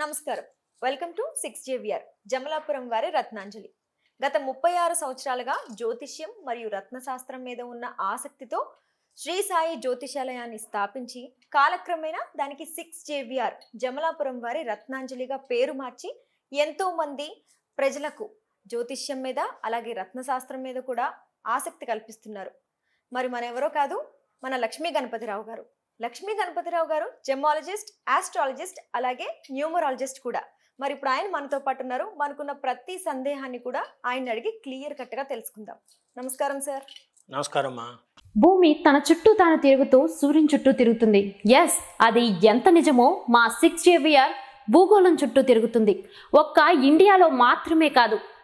నమస్కారం. Welcome to six JVR Jamalapuram వారి రత్నాంజలి. గత ముప్పై ఆరు సంవత్సరాలుగా జ్యోతిష్యం మరియు రత్నశాస్త్రం మీద ఉన్న ఆసక్తితో శ్రీ సాయి జ్యోతిషాలయాన్ని స్థాపించి కాలక్రమేణా దానికి సిక్స్ జేవిఆర్ జమలాపురం వారి రత్నాంజలిగా పేరు మార్చి ఎంతో మంది ప్రజలకు జ్యోతిష్యం మీద అలాగే రత్నశాస్త్రం మీద కూడా ఆసక్తి కల్పిస్తున్నారు. మరి మన ఎవరో కాదు మన లక్ష్మీ గణపతిరావు గారు. లక్ష్మీ గణపతిరావు గారు జెమాలజిస్ట్ ఆస్ట్రాలజిస్ట్ అలాగే న్యూమరాలజిస్ట్ కూడా. మరి ఇప్పుడు ఆయన మనతో పాటు ఉన్నారు. మనకున్న ప్రతి సందేహాన్ని కూడా ఆయన అడిగి క్లియర్ కట్గా తెలుసుకుందాం. నమస్కారం సార్. నమస్కారమ్మా భూమి తన చుట్టూ తాను తిరుగుతూ సూర్యుని చుట్టూ తిరుగుతుంది. ఎస్ అది ఎంత నిజమో మా సిక్స్ జేవియర్ భూగోళం చుట్టూ తిరుగుతుంది. ఒక్క ఇండియాలో మాత్రమే కాదు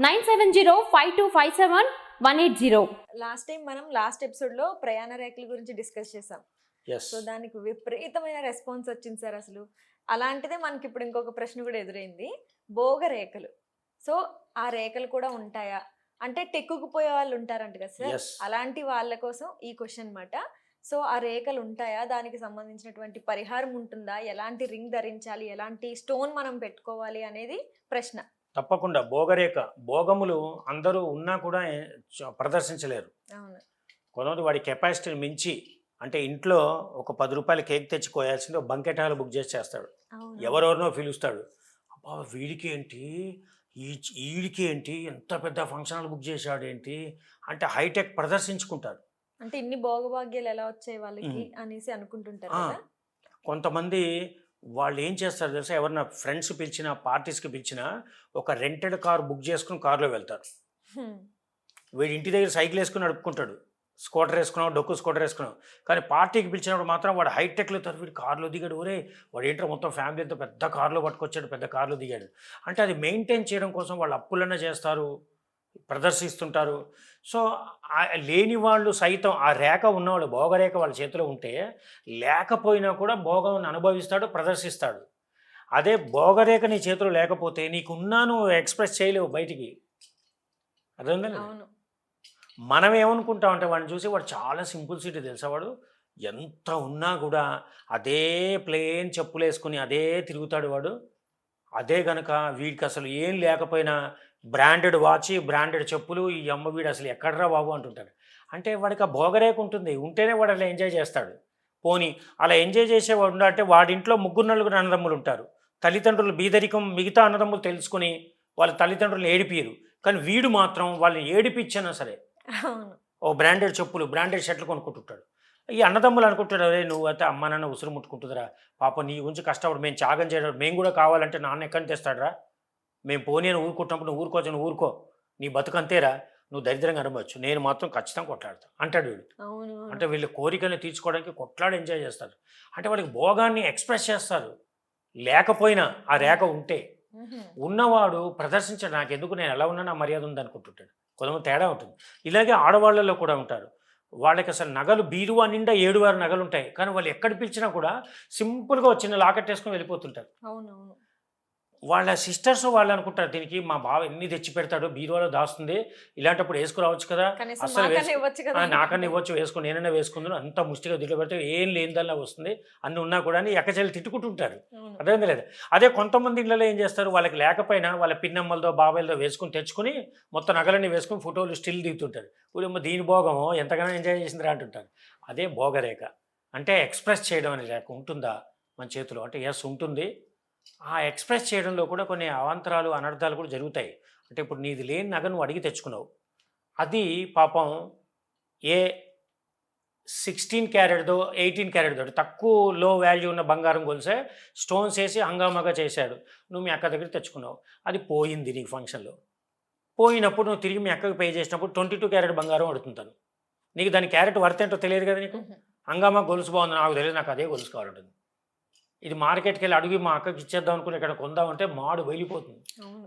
nine seven zero five two five seven one eight zero. Last time మనం లాస్ట్ ఎపిసోడ్లో ప్రయాణ రేఖల గురించి డిస్కస్ చేసాం. సో దానికి విపరీతమైన రెస్పాన్స్ వచ్చింది సార్ అసలు. అలాంటిదే మనకి ఇప్పుడు ఇంకొక ప్రశ్న కూడా ఎదురైంది. భోగ రేఖలు. సో ఆ రేఖలు కూడా ఉంటాయా? అంటే టెక్కుకుపోయే వాళ్ళు ఉంటారంట కదా సార్ అలాంటి వాళ్ళ కోసం ఈ క్వశ్చన్ అన్నమాట. సో ఆ రేఖలు ఉంటాయా? దానికి సంబంధించినటువంటి పరిహారం ఉంటుందా? ఎలాంటి రింగ్ ధరించాలి? ఎలాంటి స్టోన్ మనం పెట్టుకోవాలి అనేది ప్రశ్న. తప్పకుండా. భోగరేఖ. భోగములు అందరూ ఉన్నా కూడా ప్రదర్శించలేరు. కొంతమంది వాడి కెపాసిటీని మించి అంటే ఇంట్లో ఒక పది రూపాయల కేక్ తెచ్చి కోయాల్సింది ఒక బంకెట్ హాల్ బుక్ చేసి చేస్తాడు. ఎవరెవరినో పిలుస్తాడు. అబ్బా వీడికి ఏంటి? ఈ వీడికి ఏంటి? ఎంత పెద్ద ఫంక్షన్ హాల్ బుక్ చేశాడు ఏంటి? అంటే హైటెక్ ప్రదర్శించుకుంటారు. అంటే ఇన్ని భోగభాగ్యాలు ఎలా వచ్చాయి వాళ్ళకి. అనేసి అనుకుంటుంటారు కొంతమంది వాళ్ళు ఏం చేస్తారు తెలుసా? ఎవరన్నా ఫ్రెండ్స్ పిలిచినా పార్టీస్కి పిలిచినా ఒక రెంటెడ్ కార్ బుక్ చేసుకుని కార్లో వెళ్తారు. వీడి ఇంటి దగ్గర సైకిల్ వేసుకుని నడుపుకుంటాడు. స్కూటర్ వేసుకున్నావు డొక్కు స్కూటర్ వేసుకున్నావు. కానీ పార్టీకి పిలిచినప్పుడు మాత్రం వాడు హైటెక్లో తరు వీడు కార్లో దిగాడు. ఒరే వాడు ఏంటో మొత్తం ఫ్యామిలీతో పెద్ద కార్లో పట్టుకొచ్చాడు పెద్ద కార్లో దిగాడు. అంటే అది మెయింటైన్ చేయడం కోసం వాళ్ళు అప్పులన్నా చేస్తారు ప్రదర్శిస్తుంటారు. సో లేని వాళ్ళు సైతం ఆ రేఖ ఉన్నవాళ్ళు భోగరేఖ వాళ్ళ చేతిలో ఉంటే లేకపోయినా కూడా భోగం అనుభవిస్తాడు ప్రదర్శిస్తాడు. అదే భోగరేఖ నీ చేతిలో లేకపోతే నీకున్నాను ఎక్స్ప్రెస్ చేయలేవు బయటికి. అర్థమైందా అవును. మనం ఏమనుకుంటాం అంటే వాడిని చూసి వాడు చాలా సింపుల్ సిటీ తెలుసా వాడు? ఎంత ఉన్నా కూడా అదే ప్లేన్ చెప్పులు వేసుకుని అదే తిరుగుతాడు వాడు. అదే గనక వీడికి అసలు ఏం లేకపోయినా బ్రాండెడ్ వాచ్ బ్రాండెడ్ చెప్పులు ఈ అమ్మ వీడు అసలు ఎక్కడరా బాబు అంటుంటాడు. అంటే వాడికి ఆ భోగరేఖ ఉంటుంది. ఉంటేనే వాడు అలా ఎంజాయ్ చేస్తాడు. పోనీ అలా ఎంజాయ్ చేసేవాడు అంటే వాడింట్లో ముగ్గురు నలుగురు అన్నదమ్ములు ఉంటారు. తల్లిదండ్రులు బీదరికం మిగతా అన్నదమ్ములు తెలుసుకుని వాళ్ళ తల్లిదండ్రులు ఏడిపియరు కానీ వీడు మాత్రం వాళ్ళని ఏడిపించినా సరే ఓ బ్రాండెడ్ చెప్పులు బ్రాండెడ్ షర్ట్లు కొనుక్కుంటుంటాడు. ఈ అన్నదమ్ములు అనుకుంటాడు అరే నువ్వు అయితే అమ్మ నాన్న ఉసురు ముట్టుకుంటుందిరా. పాప నీ గురించి కష్టపడు మేము త్యాగం చేయడం మేము కూడా కావాలంటే నాన్న ఎక్కడి తెస్తాడరా? మేము పోనీ అని ఊరుకుంటున్నప్పుడు నువ్వు ఊరుకోవచ్చు నువ్వు ఊరుకో. నీ బతుకంతేరా నువ్వు దరిద్రంగా అనుకోవచ్చు నేను మాత్రం ఖచ్చితంగా కొట్లాడతాను అంటాడు వీడు. అంటే వీళ్ళ కోరికల్ని తీర్చుకోవడానికి కొట్లాడి ఎంజాయ్ చేస్తారు. అంటే వాళ్ళకి భోగాన్ని ఎక్స్ప్రెస్ చేస్తారు. లేకపోయినా ఆ రేఖ ఉంటే. ఉన్నవాడు ప్రదర్శించాడు. నాకు ఎందుకు నేను ఎలా ఉన్నా నా మర్యాద ఉంది అనుకుంటుంటాడు కొంతమంది తేడా ఉంటుంది. ఇలాగే ఆడవాళ్ళలో కూడా ఉంటారు. వాళ్ళకి అసలు నగలు బీరువా నిండా ఏడువారు నగలు ఉంటాయి కానీ వాళ్ళు ఎక్కడ పిలిచినా కూడా సింపుల్గా వచ్చిన లాకెట్ వేసుకొని వెళ్ళిపోతుంటారు. అవునవును. వాళ్ళ సిస్టర్స్ వాళ్ళు అనుకుంటారు దీనికి మా బావ ఎన్ని తెచ్చి పెడతాడో బీరువాలో దాస్తుంది ఇలాంటప్పుడు వేసుకురావచ్చు కదా కదా. నాకన్నా ఇవ్వచ్చు వేసుకుని నేనైనా వేసుకుందును అంత ముష్టిగా దిట్లో పెడితే ఏం లేనిదల్లా వస్తుంది అన్ని ఉన్నా కూడా అని ఎక్కచెల్లి తిట్టుకుంటుంటారు. అర్థమైంది లేదు? అదే కొంతమంది ఇళ్ళలో ఏం చేస్తారు వాళ్ళకి లేకపోయినా వాళ్ళ పిన్నమ్మలతో బాబాయిలతో వేసుకుని తెచ్చుకుని మొత్తం నగలన్నీ వేసుకుని ఫోటోలు స్టిల్ దిగుతుంటారు. ఊరేమో దీని భోగం ఎంతగానో ఎంజాయ్ చేసిందిరా అంటుంటారు. అదే భోగరేఖ. అంటే ఎక్స్ప్రెస్ చేయడం అనే రేఖ ఉంటుందా మన చేతిలో? అంటే ఎస్ ఉంటుంది ఆ ఎక్స్ప్రెస్ చేయడంలో కూడా కొన్ని అవాంతరాలు అనర్థాలు కూడా జరుగుతాయి. అంటే ఇప్పుడు నీది లేని నగ నువ్వు అడిగి తెచ్చుకున్నావు. అది పాపం ఏ సిక్స్టీన్ క్యారెట్దో ఎయిటీన్ క్యారెట్దో తక్కువ లో వాల్యూ ఉన్న బంగారం కొలిసే స్టోన్స్ వేసి హంగామాగా చేశాడు. నువ్వు మీ అక్క దగ్గర తెచ్చుకున్నావు. అది పోయింది నీకు ఫంక్షన్లో. పోయినప్పుడు నువ్వు తిరిగి మీ అక్కకి పే చేసినప్పుడు ట్వంటీ టూ క్యారెట్ బంగారం అడుగుతుంటాను. నీకు దాని క్యారెట్ వర్త్ ఏంటో తెలియదు కదా నీకు. హంగామా గొలుసు బాగుంది. నాకు తెలియదు. నాకు అదే గొలుసు కావాలంటుంది. ఇది మార్కెట్కి వెళ్ళి అడిగి మా అక్కకి ఇచ్చేద్దాం అనుకుని ఇక్కడ కొందామంటే మాడు వెళ్ళిపోతుంది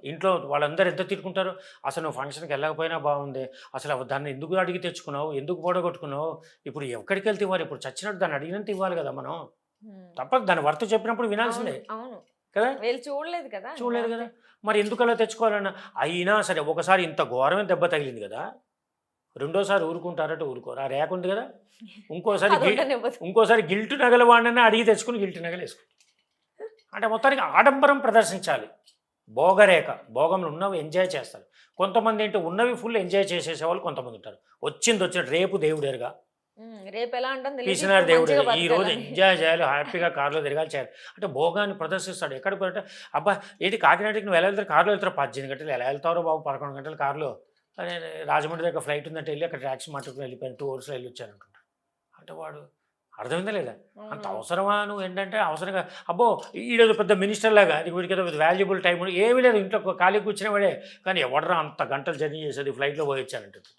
ఇంట్లో వాళ్ళందరూ ఎంత తిట్టుకుంటారు? అసలు నువ్వు ఫంక్షన్కి వెళ్ళకపోయినా బాగుంది. అసలు దాన్ని ఎందుకు అడిగి తెచ్చుకున్నావు? ఎందుకు పొడగొట్టుకున్నావు? ఇప్పుడు ఎక్కడికి వెళ్తే ఇవ్వాలి? ఇప్పుడు చచ్చినట్టు దాన్ని అడిగినంత ఇవ్వాలి కదా మనం. తప్పదు. దాని వర్త్ చెప్పినప్పుడు వినాల్సిందే. కదా? చూడలేదు కదా? చూడలేదు కదా? మరి ఎందుకు అలా తెచ్చుకోవాలన్నా? అయినా సరే ఒకసారి ఇంత ఘోరమైన దెబ్బ తగిలింది కదా? రెండోసారి ఊరుకుంటారంటే ఊరుకోరు. ఆ రేక ఉంది కదా? ఇంకోసారి. ఇంకోసారి గిల్ట్ నగల వాడినైనా అడిగి తెచ్చుకుని గిల్ట్ నగలు వేసుకుంటారు అంటే మొత్తానికి ఆడంబరం ప్రదర్శించాలి. భోగరేఖ. భోగంలో ఉన్నవి ఎంజాయ్ చేస్తారు. కొంతమంది ఏంటి ఉన్నవి ఫుల్ ఎంజాయ్ చేసేసేవాళ్ళు కొంతమంది ఉంటారు. వచ్చింది వచ్చినట్టు రేపు దేవుడేరుగా రేపు ఎలా ఉంటుంది ఇప్పుడు దేవుడు ఈ రోజు. ఎంజాయ్ చేయాలి హ్యాపీగా కార్లో తిరగాలి చేయాలి. అంటే భోగాన్ని ప్రదర్శిస్తాడు. ఎక్కడికి పోతే అబ్బా ఏది కాకినాడకి నువ్వు ఎలా వెళ్తారు కార్లో వెళ్తారు పద్దెనిమిది గంటలు ఎలా వెళ్తారో బాబు పదకొండు గంటలు కార్లో. రాజమండ్రి దగ్గర ఫ్లైట్ ఉందంటే వెళ్ళి అక్కడ ట్యాక్సీ మాట్లాడుకుని వెళ్ళిపోయాను. టూ అవర్స్లో వెళ్ళి వచ్చాను అంటే వాడు అర్థమైందా లేదా? అంత. అవసరమా నువ్వు ఏంటంటే అవసరంగా? అబ్బో ఈడేదో పెద్ద మినిస్టర్ లాగా అది వీడికి ఏదో వాల్యుబుల్ టైం ఏమీ లేదు ఇంట్లో ఖాళీ కూర్చునే వాడే. కానీ ఎవడరా అంత గంటలు జర్నీ చేసేది ఫ్లైట్లో పోయి వచ్చానంటుంది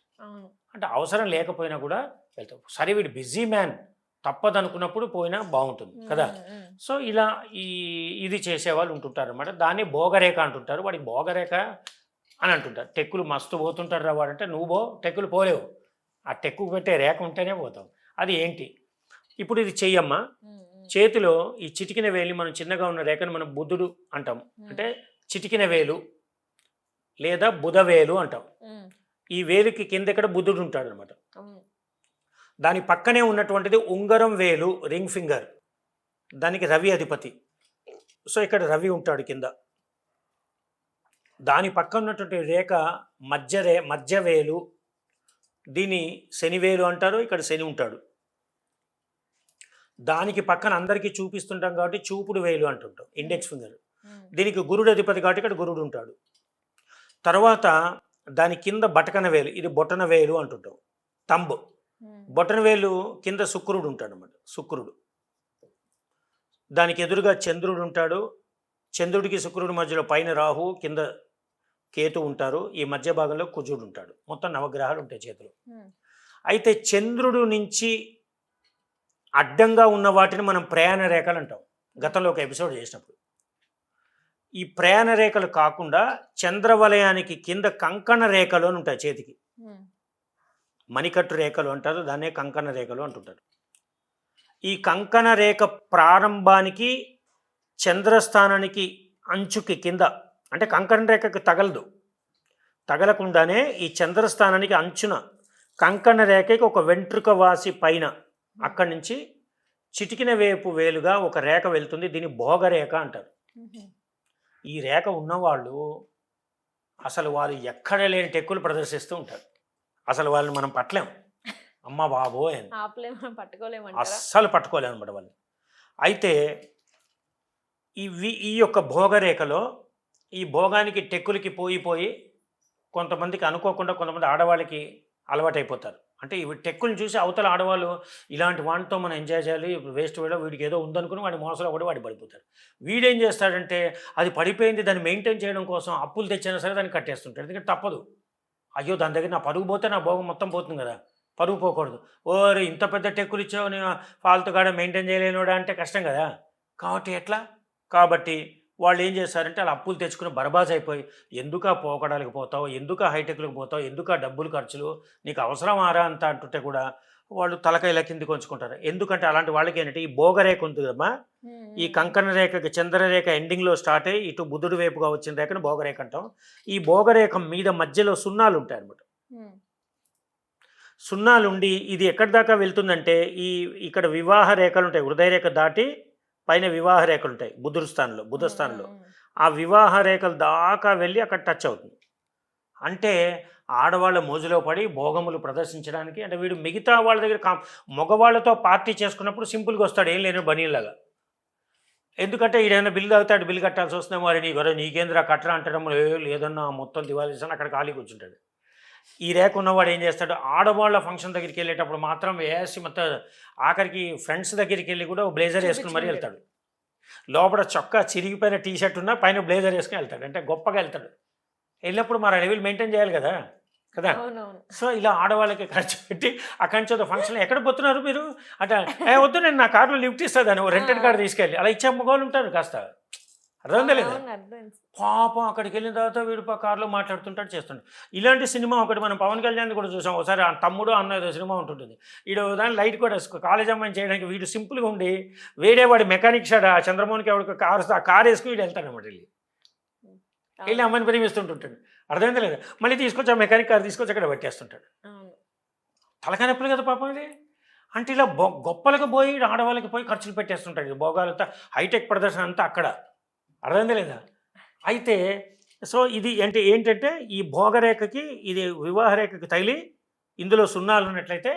అంటే అవసరం లేకపోయినా కూడా వెళ్తాం. సరే వీడు బిజీ మ్యాన్ తప్పదు అనుకున్నప్పుడు పోయినా బాగుంటుంది కదా. సో ఇలా ఈ ఇది చేసేవాళ్ళు ఉంటుంటారు అనమాట దాన్ని భోగరేఖ అంటుంటారు. వాడికి భోగరేఖ అని అంటుంటారు. టెక్కులు మస్తు పోతుంటారు రా వాడంటే నువ్వు పో టెక్కులు పోలేవు. ఆ టెక్కు పెట్టే రేఖ ఉంటేనే పోతావు. అది ఏంటి? ఇప్పుడు ఇది చెయ్యమ్మా. చేతిలో ఈ చిటికిన వేలి మనం చిన్నగా ఉన్న రేఖను మనం బుద్ధుడు అంటాం అంటే చిటికిన వేలు లేదా బుధవేలు అంటాం ఈ వేలుకి కింద ఇక్కడ బుద్ధుడు ఉంటాడు అనమాట దాని పక్కనే ఉన్నటువంటిది ఉంగరం వేలు రింగ్ ఫింగర్. దానికి రవి అధిపతి. సో ఇక్కడ రవి ఉంటాడు కింద. దాని పక్కన ఉన్నటువంటి రేఖ మధ్య రే మధ్య వేలు దీని శనివేలు అంటారు ఇక్కడ శని ఉంటాడు. దానికి పక్కన అందరికీ చూపిస్తుంటాం కాబట్టి చూపుడు వేలు అంటుంటాం ఇండెక్స్ ఫింగర్. ఉమ్, దీనికి గురుడు అధిపతి కాబట్టి ఇక్కడ గురుడు ఉంటాడు. తర్వాత దాని కింద బటకన వేలు ఇది బొటన వేలు అంటుంటాం తంబు. ఉమ్. బొటన వేలు కింద శుక్రుడు ఉంటాడు అన్నమాట శుక్రుడు. దానికి ఎదురుగా చంద్రుడు ఉంటాడు చంద్రుడికి శుక్రుడి మధ్యలో పైన రాహు కింద కేతు ఉంటారు ఈ మధ్య భాగంలో కుజుడు ఉంటాడు. మొత్తం నవగ్రహాలు ఉంటాయి చేతిలో. అయితే చంద్రుడు నుంచి అడ్డంగా ఉన్న వాటిని మనం ప్రయాణ రేఖలు అంటాం. గతంలో ఒక ఎపిసోడ్ చేసినప్పుడు. ఈ ప్రయాణ రేఖలు కాకుండా చంద్రవలయానికి కింద కంకణ రేఖలు అని ఉంటాయి చేతికి. మణికట్టు రేఖలు అంటారు దాన్నే కంకణ రేఖలు అంటుంటారు. ఈ కంకణ రేఖ ప్రారంభానికి చంద్రస్థానానికి అంచుకి కింద అంటే కంకణ రేఖకి తగలదు. తగలకుండానే ఈ చంద్రస్థానానికి అంచున కంకణ రేఖకి ఒక వెంట్రుక వాసి పైన అక్కడి నుంచి చిటికిన వేపు వేలుగా ఒక రేఖ వెళ్తుంది. దీన్ని భోగరేఖ అంటారు. ఈ రేఖ ఉన్నవాళ్ళు అసలు వారు ఎక్కడ లేని టెక్కులు ప్రదర్శిస్తూ ఉంటారు. అసలు వాళ్ళని మనం పట్టలేం. అమ్మ పట్టుకోలేమంటారా? అస్సలు పట్టుకోలేము అనమాట వాళ్ళు. అయితే ఈ వి- ఈ యొక్క భోగరేఖలో ఈ భోగానికి టెక్కులకి పోయిపోయి కొంతమందికి అనుకోకుండా కొంతమంది ఆడవాళ్ళకి అలవాటైపోతారు. అంటే ఇవి టెక్కులను చూసి అవతల ఆడవాళ్ళు ఇలాంటి వాటితో మనం ఎంజాయ్ చేయాలి ఇప్పుడు వేస్ట్ వేయడం వీడికి ఏదో ఉందనుకుని వాడి మోసలో కూడా వాడి పడిపోతాడు. వీడేం చేస్తాడంటే అది పడిపోయింది దాన్ని మెయింటైన్ చేయడం కోసం అప్పులు తెచ్చినా సరే దాన్ని కట్టేస్తుంటాడు. ఎందుకంటే తప్పదు. అయ్యో దాని దగ్గర నా పరుగు పోతే నా భోగం మొత్తం పోతుంది కదా. పరుగు పోకూడదు. ఓరే ఇంత పెద్ద టెక్కులు ఇచ్చావు నేను ఫాల్తుగాడ మెయింటైన్ చేయలేనుడా అంటే కష్టం కదా. కాబట్టి ఎట్లా కాబట్టి వాళ్ళు ఏం చేస్తారంటే అలా అప్పులు తెచ్చుకుని బర్బాజ్ అయిపోయి ఎందుకు పోకడాలకు పోతావు? ఎందుకు హైటెక్లకు పోతావు? ఎందుకు డబ్బులు ఖర్చులు? నీకు అవసరం ఆరా అంత అంటుంటే కూడా వాళ్ళు తలకాయల కిందికి ఉంచుకుంటారు ఎందుకంటే అలాంటి వాళ్ళకి ఏంటంటే ఈ భోగరేఖ ఉంది కదమ్మా? ఈ. కంకణ రేఖకి చంద్రరేఖ ఎండింగ్లో స్టార్ట్ అయ్యి ఇటు బుధుడు వైపుగా వచ్చిన రేఖను భోగరేఖ అంటాం. ఈ భోగరేఖ మీద మధ్యలో సున్నాలు ఉంటాయి అన్నమాట. ఉమ్, సున్నాలు ఉండి ఇది ఎక్కడి దాకా వెళ్తుందంటే ఈ ఇక్కడ వివాహ రేఖలు ఉంటాయి హృదయ రేఖ దాటి పైన వివాహ రేఖలు ఉంటాయి బుధుడు స్థానంలో బుధ స్థానంలో. ఆ వివాహ రేఖలు దాకా వెళ్ళి అక్కడ టచ్ అవుతుంది. అంటే ఆడవాళ్ళ మోజులో పడి భోగములు ప్రదర్శించడానికి అంటే వీడు మిగతా వాళ్ళ దగ్గర కా మగవాళ్ళతో పార్టీ చేసుకున్నప్పుడు సింపుల్గా వస్తాడు ఏం లేని బనీలాగా ఎందుకంటే ఈడైనా బిల్లు తాగుతాడు బిల్లు కట్టాల్సి వస్తున్నాయి మరి నీ గొడవ నీకేంద్రా కట్టరా అంటడం "ఏ, లేదన్నా మొత్తం దివాళీ చేస్తాను అక్కడ ఖాళీ కూర్చుంటాడు. ఈ రేఖ ఉన్నవాడు ఏం చేస్తాడు? ఆడవాళ్ళ ఫంక్షన్ దగ్గరికి వెళ్ళేటప్పుడు మాత్రం వేసి మొత్తం ఆఖరికి ఫ్రెండ్స్ దగ్గరికి వెళ్ళి కూడా బ్లేజర్ వేసుకుని మరీ వెళ్తాడు. లోపల చొక్కా చిరిగిపోయిన టీ షర్ట్ ఉన్నా పైన బ్లేజర్ వేసుకుని వెళ్తాడు. అంటే గొప్పగా వెళ్తాడు. వెళ్ళినప్పుడు మరి అడవిలు మెయింటైన్ చేయాలి కదా? కదా? సో ఇలా ఆడవాళ్ళకి ఖర్చు పెట్టి అక్కడి నుంచి ఫంక్షన్ ఎక్కడ పోతున్నారు మీరు? అంటే వద్దు నేను నా కార్లో లిఫ్ట్ ఇస్తాను రెంటెడ్ కార్ తీసుకెళ్ళి. అలా ఇచ్చే మగవాళ్ళు ఉంటారు కాస్త. అర్థం అర్థమైంది. పాపం అక్కడికి వెళ్ళిన తర్వాత వీడు పా కార్లో మాట్లాడుతుంటాడు చేస్తుంటాడు. ఇలాంటి సినిమా ఒకటి మనం పవన్ కళ్యాణ్ కూడా చూసాం. ఒకసారి ఆ తమ్ముడు అన్న ఏదో సినిమా ఉంటుంటుంది. వీడు దాని లైట్ కూడా వేసుకో కాలేజ్ అమ్మాయిని చేయడానికి వీడు సింపుల్గా ఉండి వేరే వాడి మెకానిక్ షాడ్ ఆ చంద్రమోహన్కి ఎవరికి కారు ఆ కార్ వేసుకుని వీడు వెళ్తాడు అనమాట వెళ్ళి. వెళ్ళి అమ్మాయిని ప్రేమిస్తుంటుంటాడు. అర్థమైందా లేదా? మళ్ళీ తీసుకొచ్చి ఆ మెకానిక్ కార్ తీసుకొచ్చి అక్కడ పెట్టేస్తుంటాడు. అవును. తలకాయ నొప్పులు కదా పాపం ఇది? అంటే ఇలా బొ గొప్పలకు పోయి ఆడవాళ్ళకి పోయి ఖర్చులు పెట్టేస్తుంటాడు. భోగాలంతా హైటెక్ ప్రదర్శన అంతా అక్కడ. అర్థమైందా లేదా? అయితే సో ఇది అంటే ఏంటంటే ఈ భోగరేఖకి ఇది వివాహరేఖకి తగిలి ఇందులో సున్నాలు ఉన్నట్లయితే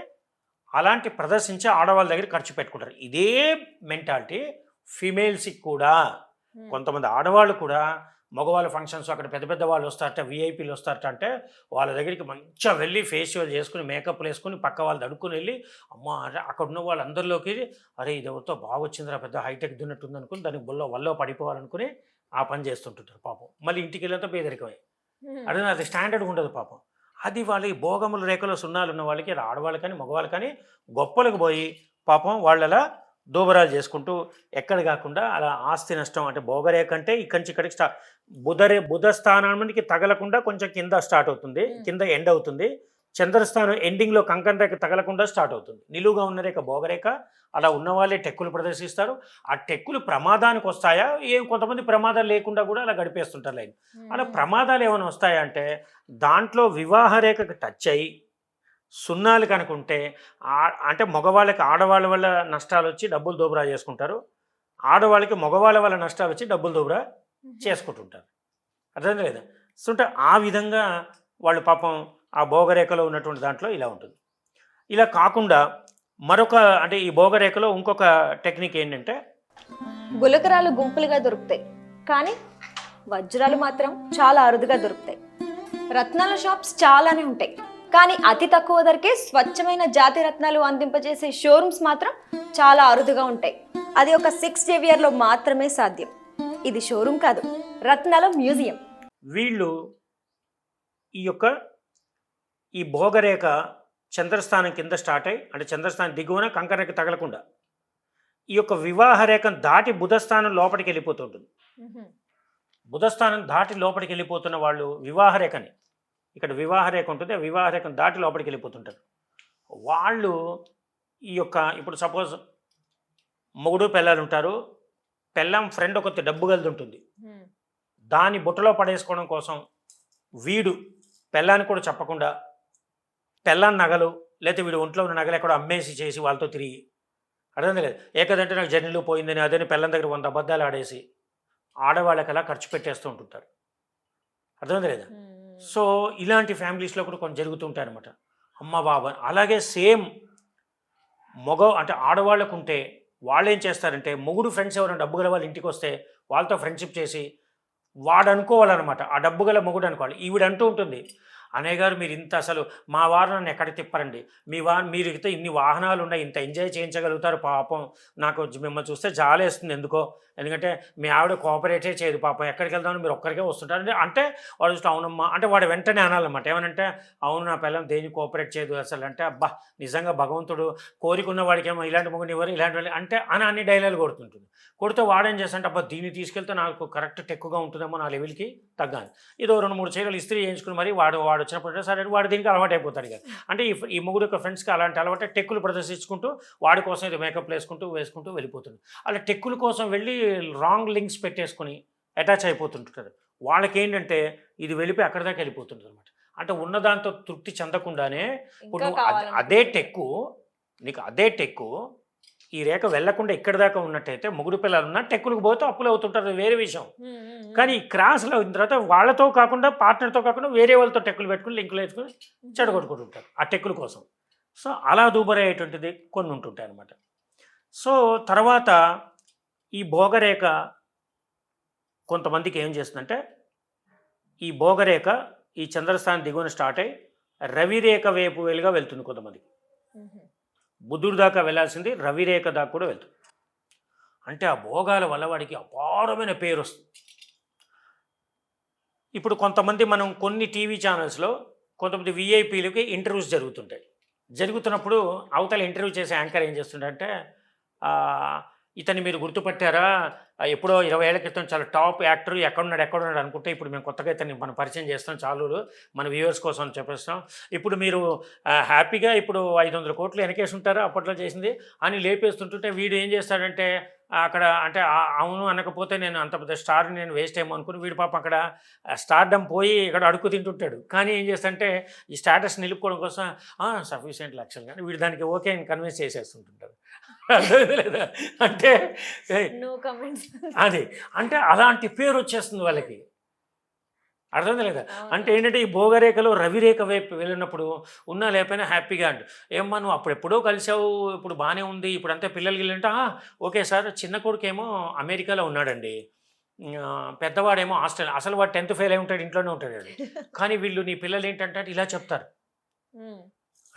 అలాంటి ప్రదర్శించి ఆడవాళ్ళ దగ్గర ఖర్చు పెట్టుకుంటారు. ఇదే మెంటాలిటీ ఫీమేల్స్కి కూడా. కొంతమంది ఆడవాళ్ళు కూడా మగవాళ్ళ ఫంక్షన్స్ అక్కడ పెద్ద పెద్ద వాళ్ళు వస్తారట విఐపీలు వస్తారట అంటే వాళ్ళ దగ్గరికి మంచిగా వెళ్ళి ఫేషియల్ చేసుకుని మేకప్లు వేసుకుని పక్క వాళ్ళు అడుక్కుని వెళ్ళి అమ్మ అక్కడ ఉన్న వాళ్ళందరిలోకి అరే ఇది ఎవరితో బాగా వచ్చిందిరా పెద్ద హైటెక్ దున్నట్టుంది అనుకుని దానికి బుల్లో వల్లో పడిపోవాలనుకుని ఆ పని చేస్తుంటుంటారు పాపం. మళ్ళీ ఇంటికి వెళ్ళంతా పేదరికమే. అదే అది స్టాండర్డ్ ఉండదు పాపం. అది వాళ్ళ ఈ భోగముల రేఖలో సున్నాలు ఉన్న వాళ్ళకి ఆడవాళ్ళు కానీ మగవాళ్ళు కానీ గొప్పలకు పోయి పాపం వాళ్ళలా దూబరాలు చేసుకుంటూ ఎక్కడ కాకుండా అలా ఆస్తి నష్టం అంటే భోగరేఖ అంటే ఇక్కడి నుంచి ఇక్కడికి స్టా బుధరే బుధ స్థానానికి తగలకుండా కొంచెం కింద స్టార్ట్ అవుతుంది. కింద ఎండ్ అవుతుంది. చంద్రస్థానం ఎండింగ్లో కంకణ రేఖ తగలకుండా స్టార్ట్ అవుతుంది. నిలువుగా ఉన్న రేఖ భోగరేఖ అలా ఉన్న వాళ్ళే టెక్కులు ప్రదర్శిస్తారు. ఆ టెక్కులు ప్రమాదానికి వస్తాయా? ఏం కొంతమంది ప్రమాదాలు లేకుండా కూడా అలా గడిపేస్తుంటారు లైన్. అలా. ప్రమాదాలు ఏమైనా వస్తాయంటే దాంట్లో వివాహ రేఖకు టచ్ అయ్యి సున్నాలు కనుకుంటే అంటే మగవాళ్ళకి ఆడవాళ్ళ వల్ల నష్టాలు వచ్చి డబ్బులు దోబరా చేసుకుంటారు. ఆడవాళ్ళకి మగవాళ్ళ వల్ల నష్టాలు వచ్చి డబ్బులు దోబరా. చేసుకుంటుంటారు. అర్థం లేదా? సో అంటే ఆ విధంగా వాళ్ళు పాపం ఆ భోగరేఖలో ఉన్నటువంటి దాంట్లో ఇలా ఉంటుంది. ఇలా కాకుండా మరొక అంటే ఈ భోగరేఖలో ఇంకొక టెక్నిక్ ఏంటంటే గులకరాలు గుంపులుగా దొరుకుతాయి. కానీ వజ్రాలు మాత్రం చాలా అరుదుగా దొరుకుతాయి. రత్నాల షాప్స్ చాలానే ఉంటాయి. కానీ అతి తక్కువ ధరకే స్వచ్ఛమైన జాతి రత్నాలు అందింపజేసే షోరూమ్స్ మాత్రం చాలా అరుదుగా ఉంటాయి. అది ఒక సిక్స్ జేవియర్లో మాత్రమే సాధ్యం. ఇది షోరూమ్ కాదు రత్నాల మ్యూజియం. వీళ్ళు ఈ యొక్క ఈ భోగరేఖ చంద్రస్థానం కింద స్టార్ట్ అయ్యి అంటే చంద్రస్థానం దిగువన కంకరేఖ తగలకుండా ఈ యొక్క వివాహ రేఖను దాటి బుధస్థానం లోపలికి వెళ్ళిపోతుంటుంది. బుధస్థానం దాటి లోపలికి వెళ్ళిపోతున్న వాళ్ళు వివాహ రేఖని ఇక్కడ వివాహ రేఖ ఉంటుంది ఆ వివాహ రేఖను దాటి లోపలికి వెళ్ళిపోతుంటారు. వాళ్ళు ఈ యొక్క ఇప్పుడు సపోజ్ మొగుడు పిల్లలు ఉంటారు పెళ్ళం ఫ్రెండ్ ఒక డబ్బు గలది ఉంటుంది. దాన్ని బుట్టలో పడేసుకోవడం కోసం వీడు పెళ్ళాన్ని కూడా చెప్పకుండా పెళ్ళాన్ని నగలు లేకపోతే వీడు ఒంట్లో ఉన్న నగలు ఎక్కడో అమ్మేసి చేసి వాళ్ళతో తిరిగి అర్థం లేదు ఏకదంటే నాకు జర్నీలో పోయిందని అదని పెళ్ళం దగ్గర వంద అబద్ధాలు ఆడేసి ఆడవాళ్ళకి అలా ఖర్చు పెట్టేస్తూ ఉంటుంటారు. అర్థమైంది లేదా సో ఇలాంటి ఫ్యామిలీస్లో కూడా కొన్ని జరుగుతుంటాయి అనమాట అమ్మ బాబా అలాగే సేమ్ మగ అంటే ఆడవాళ్ళకు ఉంటే వాళ్ళు ఏం చేస్తారంటే మొగుడు ఫ్రెండ్స్ ఎవరైనా డబ్బు గల వాళ్ళ ఇంటికి వస్తే వాళ్ళతో ఫ్రెండ్షిప్ చేసి వాడు అనుకోవాలన్నమాట ఆ డబ్బు గల మొగుడు అనుకోవాలి. ఈవిడ అంటూ ఉంటుంది. అన్నయ్య గారు మీరు ఇంత అసలు మా వారు నన్ను ఎక్కడికి తిప్పరండి? మీ వా మీరు అయితే ఇన్ని వాహనాలు ఉన్నాయి ఇంత ఎంజాయ్ చేయించగలుగుతారు పాపం. నాకు మిమ్మల్ని చూస్తే జాలేస్తుంది. ఎందుకో ఎందుకంటే మీ ఆవిడ కోఆపరేటే చేయదు పాపం. ఎక్కడికి వెళ్దామని మీరు ఒక్కరికే వస్తుంటారు. అంటే వాడు చూస్తే అవునమ్మా అంటే వాడు వెంటనే అనాలన్నమాట. ఏమనంటే అవును నా పిల్లలు దేని కోఆపరేట్ చేయదు అసలు అంటే అబ్బా నిజంగా భగవంతుడు కోరికున్న వాడికి ఏమో ఇలాంటి మొగుని ఇవ్వరు ఇలాంటి వాళ్ళు అంటే అని అన్ని డైలాగ్ కొడుతుంటుంది. కొడితే వాడేం చేస్తాంటే అబ్బా దీన్ని తీసుకెళ్తే నాకు కరెక్ట్ టెక్కుగా ఉంటుందేమో నా లెవెల్కి తగ్గాలి. ఇదో రెండు మూడు చీరలు ఇస్త్రీ చేయించుకుని మరి వాడు వాడు వచ్చినప్పుడు సరే వాడు దీనికి అలవాటు అయిపోతాడు కదా అంటే ఈ ఈ మొగుడు యొక్క ఫ్రెండ్స్కి అలాంటి అలవాటు టెక్కులు ప్రదర్శించుకుంటూ వాడి కోసం ఇది మేకప్ వేసుకుంటూ వేసుకుంటూ వెళ్ళిపోతుంది. అలా టెక్కుల కోసం వెళ్ళి రాంగ్ లింక్స్ పెట్టేసుకుని అటాచ్ అయిపోతుంటారు. వాళ్ళకి ఏంటంటే ఇది వెళ్ళిపోయి అక్కడి దాకా వెళ్ళిపోతుంది అనమాట అంటే ఉన్నదాంతో తృప్తి చెందకుండానే ఇప్పుడు అదే- టెక్కు నీకు అదే టెక్కు ఈ రేఖ వెళ్ళకుండా ఇక్కడి దాకా ఉన్నట్టయితే ముగ్గురు పిల్లలు ఉన్నా టెక్కులకు పోతే అప్పులు అవుతుంటారు వేరే విషయం. కానీ ఈ క్రాస్లో అయిన తర్వాత వాళ్ళతో కాకుండా పార్ట్నర్తో కాకుండా వేరే వాళ్ళతో టెక్కులు పెట్టుకుని లింకులు వేసుకుని చెడగొట్టుకుంటుంటారు ఆ టెక్కుల కోసం. సో అలా దూబరయ్యేటువంటిది కొన్ని ఉంటుంటాయి అన్నమాట. సో తర్వాత ఈ భోగరేఖ కొంతమందికి ఏం చేస్తుందంటే ఈ భోగరేఖ ఈ చంద్రస్థానం దిగువన స్టార్ట్ అయ్యి రవిరేఖ వైపు వేలుగా వెళ్తుంది కొంతమందికి. బుద్ధుడి దాకా వెళ్ళాల్సింది రవిరేఖ దాకా కూడా వెళ్తుంది. అంటే ఆ భోగాల వల్ల వాడికి అపారమైన పేరు వస్తుంది. ఇప్పుడు కొంతమంది మనం కొన్ని టీవీ ఛానల్స్లో కొంతమంది విఐపీలకి ఇంటర్వ్యూస్ జరుగుతుంటాయి. జరుగుతున్నప్పుడు అవతల ఇంటర్వ్యూ చేసే యాంకర్ ఏం చేస్తుండంటే ఆ, ఇతన్ని మీరు గుర్తుపట్టారా? ఎప్పుడో ఇరవై ఏళ్ళ క్రితం చాలా టాప్ యాక్టర్ ఎక్కడున్నాడు ఎక్కడున్నాడు అనుకుంటే ఇప్పుడు మేము కొత్తగా ఇతన్ని మనం పరిచయం చేస్తాం చాలు మన వ్యూవర్స్ కోసం అని చెప్పేస్తాం ఇప్పుడు మీరు హ్యాపీగా ఇప్పుడు ఐదు వందల కోట్లు వెనకేసి ఉంటారు అప్పట్లో చేసింది? అని లేపేస్తుంటుంటే వీడు ఏం చేస్తాడంటే అక్కడ అంటే అవును అనకపోతే నేను అంత పెద్ద స్టార్ నేను వేస్ట్ ఏమో అనుకుని వీడు పాపం అక్కడ స్టార్డమ్ పోయి ఇక్కడ అడుగు తింటుంటాడు. కానీ ఏం చేస్తాడంటే ఈ స్టాటస్ నిలుపుకోవడం కోసం సఫిషియెంట్ లక్షలు కానీ వీడు దానికి ఓకే అని కన్విన్స్ చేసేస్తుంటుంటారు లేదా? అంటే అది అంటే అలాంటి పేరు వచ్చేస్తుంది వాళ్ళకి. అర్థమైందా లేదా? అంటే ఏంటంటే ఈ భోగరేఖలో రవిరేఖ వైపు వెళ్ళినప్పుడు ఉన్నా లేకపోయినా హ్యాపీగా అంటు ఏమ్మా నువ్వు అప్పుడు ఎప్పుడో కలిసావు ఇప్పుడు బాగానే ఉంది ఇప్పుడు అంతే పిల్లలకి వెళ్ళంటే ఓకే సార్ చిన్న కొడుకేమో అమెరికాలో ఉన్నాడండి. పెద్దవాడేమో హాస్టల్ అసలు వాడు టెన్త్ ఫెయిల్ అయి ఉంటాడు ఇంట్లోనే ఉంటాడు. కానీ వీళ్ళు నీ పిల్లలు ఏంటంటే ఇలా చెప్తారు.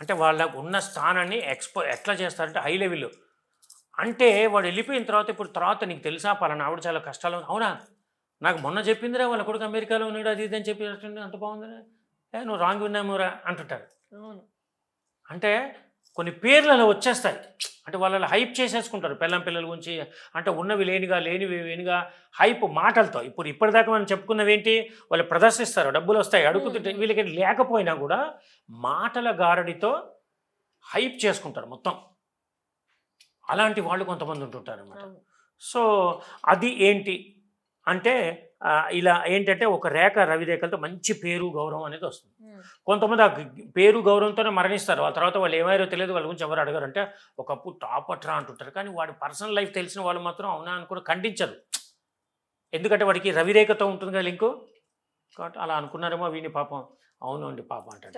అంటే వాళ్ళకు ఉన్న స్థానాన్ని ఎక్స్పో ఎట్లా చేస్తారంటే హై లెవెల్. అంటే వాడు వెళ్ళిపోయిన తర్వాత ఇప్పుడు తర్వాత నీకు తెలుసా పలానా ఆవిడ చాలా కష్టాలు. అవునా? నాకు మొన్న చెప్పిందిరా వాళ్ళ కొడుకు అమెరికాలో ఉన్నాడు అది ఇది అని చెప్పి అంత బాగుందిరా. ఏ నువ్వు రాంగ్ విన్నామురా అంటుంటారు అంటే కొన్ని పేర్లు అలా వచ్చేస్తాయి. అంటే వాళ్ళు హైప్ చేసేసుకుంటారు పిల్లం పిల్లల గురించి. అంటే ఉన్నవి లేనిగా లేనివి లేనిగా హైప్ మాటలతో. ఇప్పుడు ఇప్పటిదాకా మనం చెప్పుకున్నవి ఏంటి వాళ్ళు ప్రదర్శిస్తారు డబ్బులు వస్తాయి అడుగుతుంటే. వీళ్ళకి లేకపోయినా కూడా మాటల గారడితో హైప్ చేసుకుంటారు మొత్తం. అలాంటి వాళ్ళు కొంతమంది ఉంటుంటారు అన్నమాట సో అది ఏంటి? అంటే ఇలా ఏంటంటే ఒక రేఖ రవిరేఖలతో మంచి పేరు గౌరవం అనేది వస్తుంది. కొంతమంది ఆ పేరు గౌరవంతోనే మరణిస్తారు. ఆ తర్వాత వాళ్ళు ఏమారో తెలియదు. వాళ్ళ గురించి ఎవరు అడగారు అంటే ఒకప్పుడు టాప్ అట్రా అంటుంటారు. కానీ వాడి పర్సనల్ లైఫ్ తెలిసిన వాళ్ళు మాత్రం అవునా అని కూడా ఖండించరు. ఎందుకంటే వాడికి రవిరేఖతో ఉంటుంది కదా లింకు. కాబట్టి అలా అనుకున్నారేమో వీని పాపం. అవును అండి పాపం అంటాడు.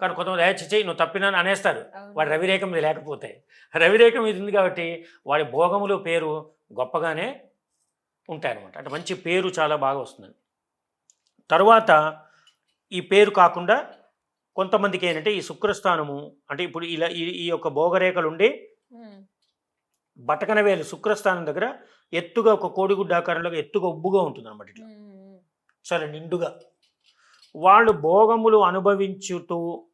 కానీ కొంతమంది చిచ్చి నువ్వు తప్పినా అనేస్తారు. వాడి రవిరేఖ మీద లేకపోతే. రవిరేఖ మీద ఉంది కాబట్టి వాడి భోగములు పేరు గొప్పగానే ఉంటాయన్నమాట. అంటే మంచి పేరు చాలా బాగా వస్తుంది. తర్వాత ఈ పేరు కాకుండా కొంతమందికి ఏంటంటే ఈ శుక్రస్థానము అంటే ఇప్పుడు ఇలా ఈ ఈ యొక్క భోగరేఖలు ఉండి. బటకనవేలు శుక్రస్థానం దగ్గర ఎత్తుగా ఒక కోడిగుడ్డ ఆకారంలో ఎత్తుగా ఉబ్బుగా ఉంటుంది అనమాట ఇట్లా చాలా నిండుగా. వాళ్ళు భోగములు అనుభవించుతూ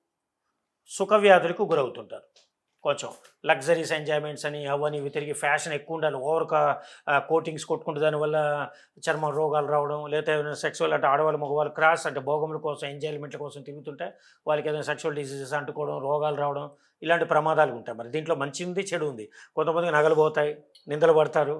సుఖవ్యాధులకు గురవుతుంటారు. కొంచెం లగ్జరీస్ ఎంజాయ్మెంట్స్ అని అవని ఇవి తిరిగి ఫ్యాషన్ ఎక్కువ ఉండాలి ఓవర్ కోటింగ్స్ కొట్టుకుంటే దానివల్ల చర్మ రోగాలు రావడం లేదా ఏదైనా సెక్సువల్ అంటే ఆడవాళ్ళు మగవాళ్ళు క్రాస్ అంటే భోగముల కోసం ఎంజాయ్మెంట్ల కోసం తిరుగుతుంటే వాళ్ళకి ఏదైనా సెక్సువల్ డిసీజెస్ అంటుకోవడం రోగాలు రావడం ఇలాంటి ప్రమాదాలు ఉంటాయి. మరి దీంట్లో మంచి ఉంది చెడు ఉంది కొంతమందికి నగలు పోతాయి నిందలు పడతారు.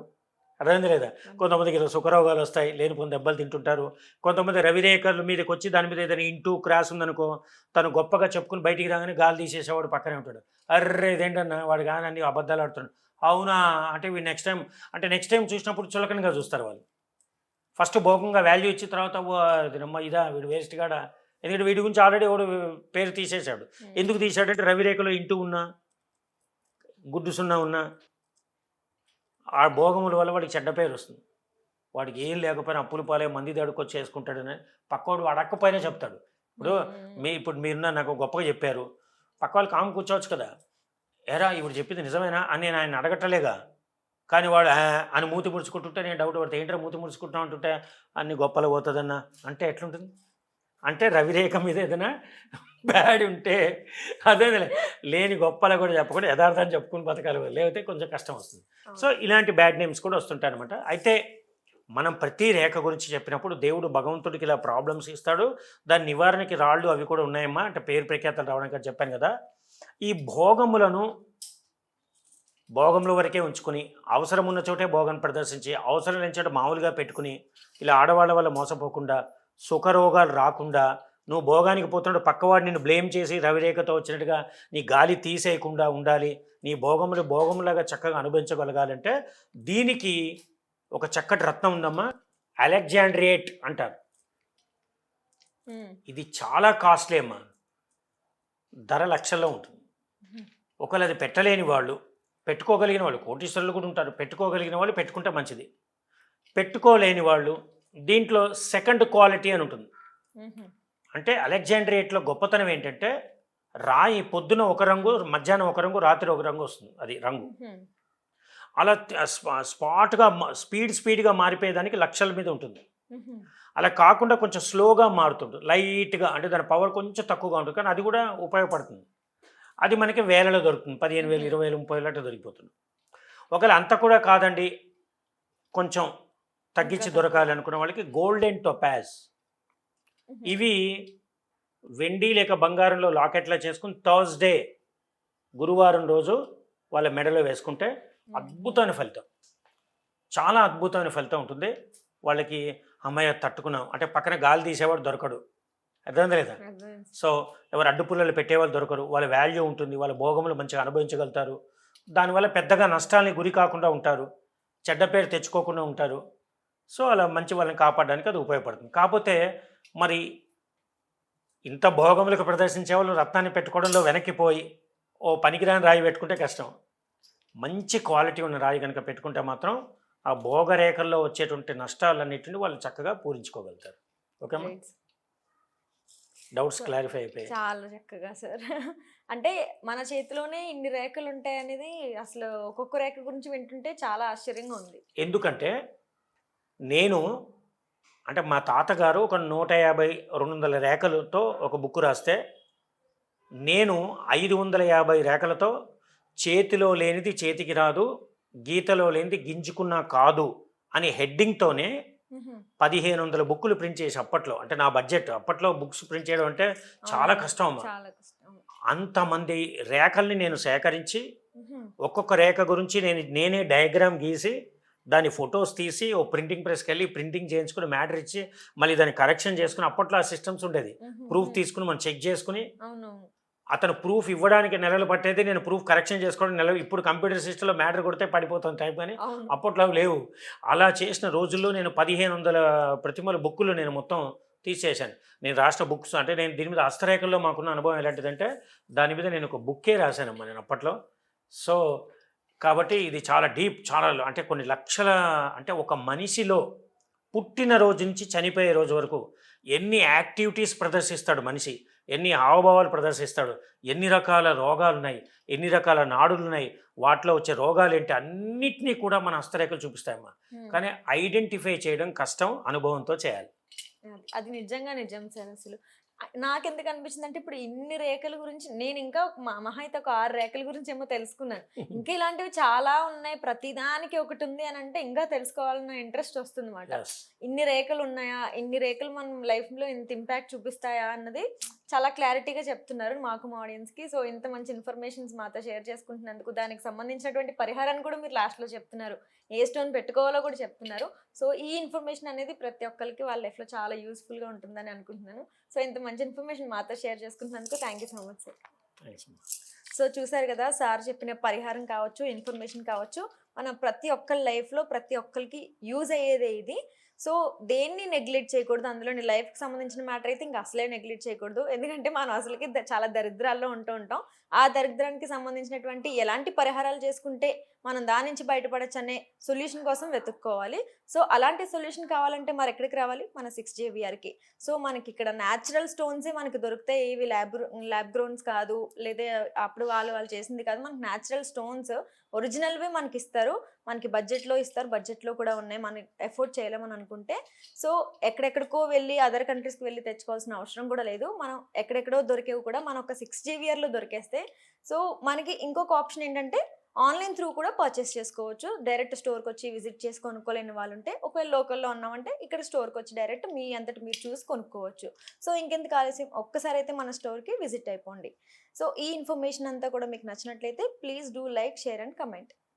అర్థమైంది లేదా? కొంతమందికి ఏదో సుఖరోగాలు వస్తాయి లేనిపోయిన దెబ్బలు తింటుంటారు. కొంతమంది రవిరేఖల మీదకి వచ్చి దాని మీద ఏదైనా ఇంటూ క్రాస్ ఉందనుకో తను గొప్పగా చెప్పుకుని బయటికి రాగానే గాలి తీసేసేవాడు పక్కనే ఉంటాడు. అర్రే ఇదేంటన్నా? వాడు కానీ అన్ని అబద్ధాలు ఆడుతున్నాడు. అవునా? అంటే వీడు నెక్స్ట్ టైం అంటే నెక్స్ట్ టైం చూసినప్పుడు చులకనగా చూస్తారు వాళ్ళు. ఫస్ట్ భోగంగా వాల్యూ ఇచ్చిన తర్వాత "ఓ, ఇదమ్మా ఇదా? వీడు వేస్ట్ కాడా ఎందుకంటే వీడి గురించి ఆల్రెడీ వాడు పేరు తీసేశాడు. ఎందుకు తీశాడంటే రవిరేఖలో ఇంటూ ఉన్నా గుడ్డు సున్నా ఉన్నా ఆ భోగముల వల్ల వాడికి చెడ్డ పేరు వస్తుంది. వాడికి ఏం లేకపోయినా అప్పులు పాలే మంది దడుకొచ్చి చేసుకుంటాడని పక్కవాడు వాడు అడగకపోయినా చెప్తాడు. ఇప్పుడు మీ ఇప్పుడు మీరున్న నాకు గొప్పగా చెప్పారు. పక్క వాళ్ళు కాము కూర్చోవచ్చు కదా. ఎరా ఇప్పుడు చెప్పింది నిజమేనా అని నేను ఆయన అడగట్లేగా. కానీ వాడు అని మూతి ముడుచుకుంటుంటే నేను డౌట్ పడితే. ఏంటో మూతి ముడుచుకుంటున్నా అంటుంటే అన్ని గొప్పలు పోతుందన్న. అంటే ఎట్లుంటుంది? అంటే రవిరేఖ మీద ఏదైనా బ్యాడ్ ఉంటే అదే లేని గొప్పలు కూడా చెప్పకుండా యథార్థాన్ని చెప్పుకుని బతకాలి లేకపోతే కొంచెం కష్టం వస్తుంది. సో ఇలాంటి బ్యాడ్ నేమ్స్ కూడా వస్తుంటాయి అనమాట అయితే మనం ప్రతి రేఖ గురించి చెప్పినప్పుడు దేవుడు భగవంతుడికి ఇలా ప్రాబ్లమ్స్ ఇస్తాడు. దాని నివారణకి రాళ్ళు అవి కూడా ఉన్నాయమ్మా అంటే పేరు ప్రఖ్యాతలు రావడానికి అని చెప్పాను కదా. ఈ భోగములను భోగముల వరకే ఉంచుకొని అవసరం ఉన్న చోటే భోగం ప్రదర్శించి అవసరం లేని చోట మామూలుగా పెట్టుకుని ఇలా ఆడవాళ్ళ వల్ల మోసపోకుండా సుఖరోగాలు రాకుండా నువ్వు భోగానికి పోతున్నాడు పక్కవాడు నిన్ను బ్లేమ్ చేసి రవిరేఖతో వచ్చినట్టుగా నీ గాలి తీసేయకుండా ఉండాలి. నీ భోగములు భోగములాగా చక్కగా అనుభవించగలగాలంటే దీనికి ఒక చక్కటి రత్నం ఉందమ్మా. అలెగ్జాండ్రియేట్ అంటారు. ఇది చాలా కాస్ట్లీ అమ్మా. ధర లక్షల్లో ఉంటుంది. ఒకవేళ అది పెట్టలేని వాళ్ళు పెట్టుకోగలిగిన వాళ్ళు కోటీశ్వరులు కూడా ఉంటారు. పెట్టుకోగలిగిన వాళ్ళు పెట్టుకుంటే మంచిది. పెట్టుకోలేని వాళ్ళు దీంట్లో సెకండ్ క్వాలిటీ అని ఉంటుంది. అంటే అలెగ్జాండ్రియేట్లో గొప్పతనం ఏంటంటే రాయి పొద్దున ఒక రంగు మధ్యాహ్నం ఒక రంగు రాత్రి ఒక రంగు వస్తుంది. అది రంగు. అలా స్పాట్గా స్పీడ్ స్పీడ్గా మారిపోయేదానికి లక్షల మీద ఉంటుంది. అలా కాకుండా కొంచెం స్లోగా మారుతుంది లైట్గా అంటే దాని పవర్ కొంచెం తక్కువగా ఉంటుంది. కానీ అది కూడా ఉపయోగపడుతుంది. అది మనకి వేలలో దొరుకుతుంది. పదిహేను వేలు ఇరవై వేలు ముప్పై వేలు అట్లా దొరికిపోతుంది. ఒకవేళ అంత కూడా కాదండి కొంచెం తగ్గించి దొరకాలి అనుకున్న వాళ్ళకి గోల్డెన్ టొపాజ్ ఇవి వెండి లేక బంగారంలో లాకెట్లో చేసుకుని థర్స్డే గురువారం రోజు వాళ్ళ మెడలో వేసుకుంటే అద్భుతమైన ఫలితం. చాలా అద్భుతమైన ఫలితం ఉంటుంది. వాళ్ళకి అమ్మాయి తట్టుకున్నాం. అంటే పక్కన గాలి తీసేవాడు దొరకడు. అర్థం లేదా? సో ఎవరు అడ్డు పుల్లలు పెట్టేవాళ్ళు దొరకరు. వాళ్ళ వాల్యూ ఉంటుంది. వాళ్ళ భోగములు మంచిగా అనుభవించగలుగుతారు. దానివల్ల పెద్దగా నష్టాలని గురి కాకుండా ఉంటారు. చెడ్డ పేరు తెచ్చుకోకుండా ఉంటారు. సో అలా మంచి వాళ్ళని కాపాడడానికి అది ఉపయోగపడుతుంది. కాకపోతే మరి ఇంత భోగములకు ప్రదర్శించే వాళ్ళు రత్నాన్ని పెట్టుకోవడంలో వెనక్కిపోయి ఓ పనికిరాని రాయి పెట్టుకుంటే కష్టం. మంచి క్వాలిటీ ఉన్న రాయి కనుక పెట్టుకుంటే మాత్రం ఆ భోగరేఖల్లో వచ్చేటువంటి నష్టాలన్నిటిని వాళ్ళు చక్కగా పూరించుకోగలుగుతారు. ఓకేమ్మా డౌట్స్ క్లారిఫై అయిపోయాయి. చాలా చక్కగా సార్. అంటే మన చేతిలోనే ఇన్ని రేఖలు ఉంటాయి అనేది అసలు ఒక్కొక్క రేఖ గురించి వింటుంటే చాలా ఆశ్చర్యంగా ఉంది. ఎందుకంటే నేను అంటే మా తాతగారు ఒక నూట యాభై రెండు వందల రేఖలతో ఒక బుక్ రాస్తే నేను ఐదు వందల యాభై రేఖలతో చేతిలో లేనిది చేతికి రాదు గీతలో లేనిది గింజుకున్నా కాదు అని హెడ్డింగ్తోనే పదిహేను వందల బుక్కులు ప్రింట్ చేసి అప్పట్లో అంటే నా బడ్జెట్ అప్పట్లో బుక్స్ ప్రింట్ చేయడం అంటే చాలా కష్టం అమ్మా. అంతమంది రేఖల్ని నేను సేకరించి ఒక్కొక్క రేఖ గురించి నేను నేనే డయాగ్రామ్ గీసి దాని ఫొటోస్ తీసి ఓ ప్రింటింగ్ ప్రెస్కి వెళ్ళి ప్రింటింగ్ చేయించుకుని మ్యాటర్ ఇచ్చి మళ్ళీ దాన్ని కరెక్షన్ చేసుకుని అప్పట్లో ఆ సిస్టమ్స్ ఉండేది. ప్రూఫ్ తీసుకుని మనం చెక్ చేసుకుని అతను ప్రూఫ్ ఇవ్వడానికి నెలలు పట్టేది నేను ప్రూఫ్ కరెక్షన్ చేసుకోవడం నెలలు ఇప్పుడు కంప్యూటర్ సిస్టంలో మ్యాటర్ కొడితే పడిపోతుంది టైప్ కానీ అప్పట్లో అవి లేవు. అలా చేసిన రోజుల్లో నేను పదిహేను వందల ప్రతిమల బుక్కులు నేను మొత్తం తీసేశాను. నేను రాష్ట్ర బుక్స్ అంటే నేను దీని మీద హస్తరేఖల్లో మాకున్న అనుభవం ఎలాంటిదంటే దాని మీద నేను ఒక బుక్కే రాశానమ్మా నేను అప్పట్లో. సో కాబట్టి ఇది చాలా డీప్ చాలా అంటే కొన్ని లక్షల అంటే ఒక మనిషిలో పుట్టిన రోజు నుంచి చనిపోయే రోజు వరకు ఎన్ని యాక్టివిటీస్ ప్రదర్శిస్తాడు మనిషి ఎన్ని హావభావాలు ప్రదర్శిస్తాడు ఎన్ని రకాల రోగాలు ఉన్నాయి ఎన్ని రకాల నాడులు ఉన్నాయి వాటిలో వచ్చే రోగాలు ఏంటి అన్నిటినీ కూడా మన హస్తరేఖలు చూపిస్తాయమ్మా. కానీ ఐడెంటిఫై చేయడం కష్టం అనుభవంతో చేయాలి. అది- అది నిజంగా నిజం సార్ అసలు. నాకెందుకు అనిపించింది అంటే ఇప్పుడు ఇన్ని రేఖల గురించి నేను ఇంకా మహా అయితే ఒక ఆరు రేఖల గురించి ఏమో తెలుసుకున్నాను ఇంకా ఇలాంటివి చాలా ఉన్నాయి. ప్రతిదానికి ఒకటి ఉంది అని అంటే ఇంకా తెలుసుకోవాలన్న ఇంట్రెస్ట్ వస్తుంది Yes. ఇన్ని రేఖలు ఉన్నాయా? ఇన్ని రేఖలు మనం లైఫ్లో ఇంత ఇంపాక్ట్ చూపిస్తాయా? అన్నది చాలా క్లారిటీగా చెప్తున్నారు మాకు మా ఆడియన్స్కి సో ఇంత మంచి ఇన్ఫర్మేషన్స్ మాతో షేర్ చేసుకుంటున్నందుకు దానికి సంబంధించినటువంటి పరిహారాన్ని కూడా మీరు లాస్ట్లో చెప్తున్నారు. ఏ స్టోన్ పెట్టుకోవాలో కూడా చెప్తున్నారు. సో ఈ ఇన్ఫర్మేషన్ అనేది ప్రతి ఒక్కరికి వాళ్ళ లైఫ్లో చాలా యూస్ఫుల్గా ఉంటుందని అనుకుంటున్నాను. సో ఇంత మంచి ఇన్ఫర్మేషన్ మాతో share చేసుకుంటున్నందుకు thank you so much sir. So చూసారు కదా సార్ చెప్పిన పరిహారం కావచ్చు ఇన్ఫర్మేషన్ కావచ్చు మన ప్రతి ఒక్కరి లైఫ్లో ప్రతి ఒక్కరికి యూజ్ అయ్యేదే ఇది. సో దేన్ని నెగ్లెక్ట్ చేయకూడదు అందులో నీ లైఫ్కి సంబంధించిన మ్యాటర్ అయితే ఇంకా అసలే నెగ్లెక్ట్ చేయకూడదు. ఎందుకంటే మనం అసలుకి చాలా దరిద్రాల్లో ఉంటూ ఉంటాం. ఆ దరిద్రానికి సంబంధించినటువంటి ఎలాంటి పరిహారాలు చేసుకుంటే మనం దాని నుంచి బయటపడచ్చు అనే సొల్యూషన్ కోసం వెతుక్కోవాలి. సో అలాంటి సొల్యూషన్ కావాలంటే మరి ఎక్కడికి రావాలి? మన సిక్స్ జేవిఆర్కి. సో మనకి ఇక్కడ న్యాచురల్ స్టోన్సే మనకి దొరుకుతాయి. ఇవి ల్యాబ్ ల్యాబ్ గ్రోన్స్ కాదు లేదా అప్పుడు వాళ్ళు వాళ్ళు చేసింది కాదు. మనకి న్యాచురల్ స్టోన్స్ ఒరిజినల్వే మనకి ఇస్తారు. మనకి బడ్జెట్లో ఇస్తారు. బడ్జెట్లో కూడా ఉన్నాయి. మనం ఎఫోర్డ్ చేయలేమని అనుకుంటే. సో ఎక్కడెక్కడికో వెళ్ళి అదర్ కంట్రీస్కి వెళ్ళి తెచ్చుకోవాల్సిన అవసరం కూడా లేదు. మనం ఎక్కడెక్కడో దొరికేవి కూడా మనం ఒక సిక్స్ జీవీఆర్లో దొరికేస్తే సో మనకి ఇంకొక ఆప్షన్ ఏంటంటే ఆన్లైన్ త్రూ కూడా పర్చేస్ చేసుకోవచ్చు. డైరెక్ట్ స్టోర్కి వచ్చి విజిట్ చేసి కొనుక్కోలేని వాళ్ళు ఉంటే ఒకవేళ లోకల్లో ఉన్నామంటే ఇక్కడ స్టోర్కి వచ్చి డైరెక్ట్ మీ అంతటి మీరు చూసి కొనుక్కోవచ్చు. సో ఇంకెందుకు ఆలస్యం? ఒక్కసారి అయితే మన స్టోర్కి విజిట్ అయిపోండి. సో ఈ ఇన్ఫర్మేషన్ అంతా కూడా మీకు నచ్చినట్లయితే please do like share and comment